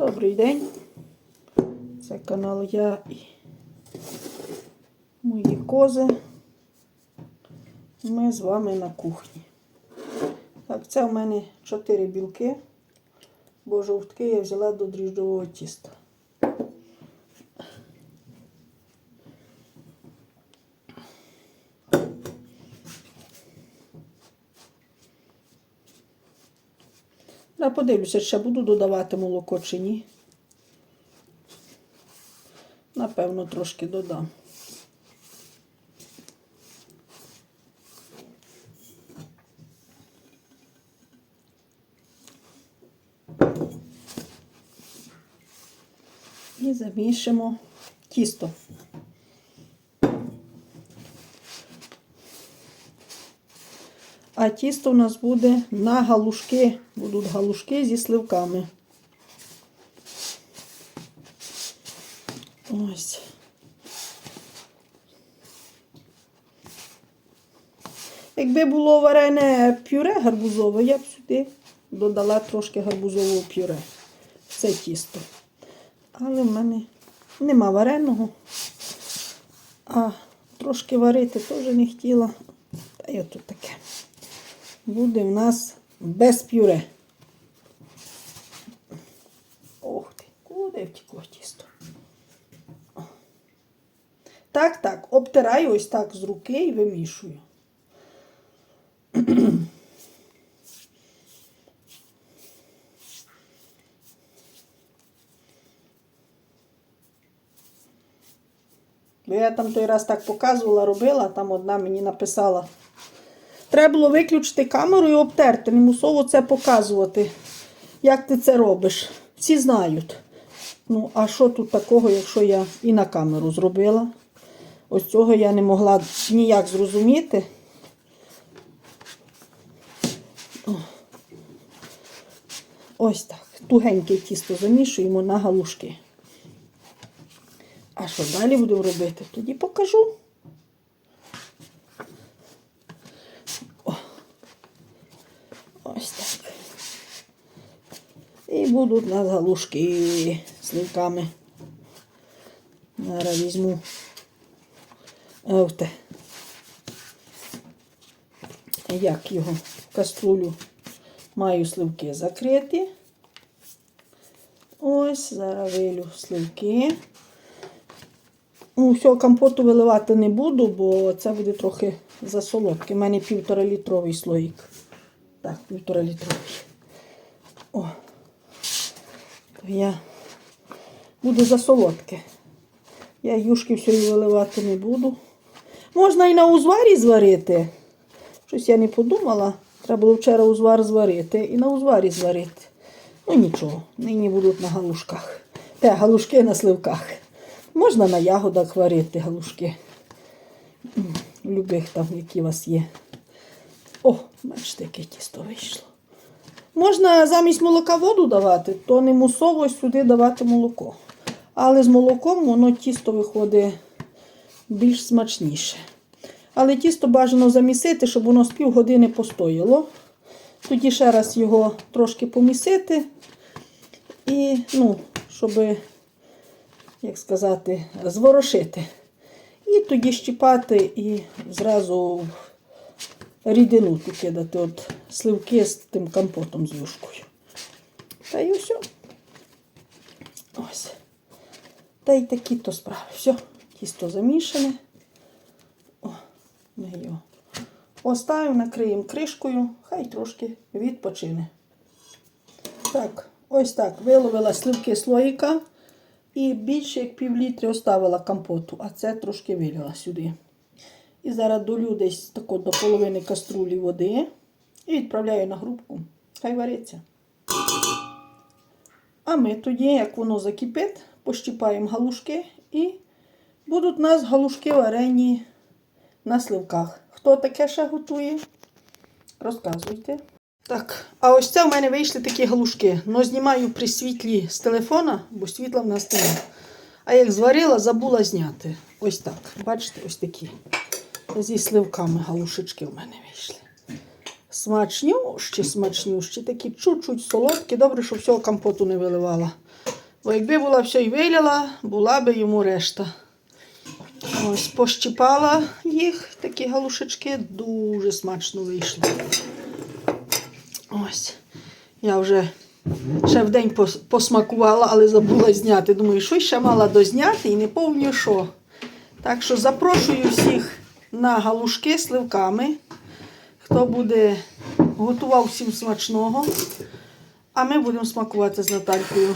Добрий день. Це канал Я і мої кози. Ми з вами на кухні. Так, це в мене 4 білки, бо жовтки я взяла до дріжджового тіста. Я подивлюся, ще буду додавати молоко чи ні. Напевно, трошки додам. І замішимо тісто. А тісто у нас буде на галушки. Будуть галушки зі сливками. Ось. Якби було варене пюре гарбузове, я б сюди додала трошки гарбузового пюре. в Це тісто. Але в мене нема вареного. А трошки варити теж не хотіла. Та отут таке. Буде в нас без пюре. Ох ти, куди втекло тісто? Так, так, обтираю ось так з руки і вимішую. Бо я там той раз так показувала, робила, там одна мені написала. Треба було виключити камеру і обтерти, не мусово це показувати. Як ти це робиш? Всі знають. Ну, а що тут такого, якщо я і на камеру зробила? Ось цього я не могла ніяк зрозуміти. Ось так. Тугеньке тісто замішуємо на галушки. А що далі будемо робити? Тоді покажу. О. Ось так. І будуть у нас галушки сливками. Зараз візьму. Ось. Як його в каструлю маю сливки закрити. Ось, зараз вилю сливки. Ну, всього компоту виливати не буду, бо це буде трохи засолодке. У мене півтора літровий слоїк. Так, півтора літровий. О. То я буду засолодке. Я юшки всього виливати не буду. Можна і на узварі зварити. Щось я не подумала. Треба було вчора узвар зварити і на узварі зварити. Ну нічого, нині будуть на галушках. Те, галушки на сливках. Можна на ягодах варити галушки. Любих там, які у вас є. О, бачите, яке тісто вийшло. Можна замість молока воду давати, то не мусово сюди давати молоко. Але з молоком воно тісто виходить більш смачніше. Але тісто бажано замісити, щоб воно з півгодини постояло. Тоді ще раз його трошки помісити. І, ну, щоб, як сказати, зворошити. І тоді щіпати і зразу рідину ту кидати от сливки з тим компотом з юшкою. Та й все. Ось. Та й такі то справи. Все, тісто замішане. О, ми його оставимо, накриємо кришкою, хай трошки відпочине. Так, ось так. Виловила сливки слоїка і більше як пів літри оставила компоту, а це трошки вилила сюди. І зараз долю десь тако до половини каструлі води і відправляю на грубку. Хай вариться. А ми тоді, як воно закипить, пощіпаємо галушки і будуть у нас галушки варені на сливках. Хто таке ще готує? Розказуйте. Так, а ось це в мене вийшли такі галушки. Но знімаю при світлі з телефона, бо світла в нас немає. А як зварила, забула зняти. Ось так. Бачите, ось такі. Зі сливками галушечки в мене вийшли. Смачнющі, смачнющі, такі чуть-чуть солодкі. Добре, що всього компоту не виливала. Бо якби була все і виляла, була би йому решта. Ось пощипала їх, такі галушечки, дуже смачно вийшло. Ось. Я вже ще в день посмакувала, але забула зняти. Думаю, що ще мала дозняти і не пам'ятаю що. Так що запрошую всіх на галушки з сливками. Хто буде готував всім смачного. А ми будемо смакувати з Наталькою.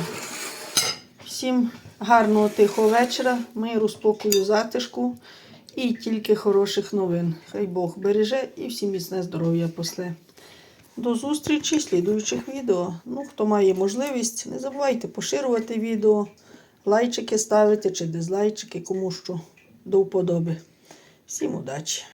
Всім гарного тихого вечора, миру, спокою, затишку і тільки хороших новин. Хай Бог береже і всім міцне здоров'я после. До зустрічі в слідуючих відео. Ну, хто має можливість, не забувайте поширювати відео, лайчики ставити чи дизлайчики, кому що до вподоби. Всім удачі!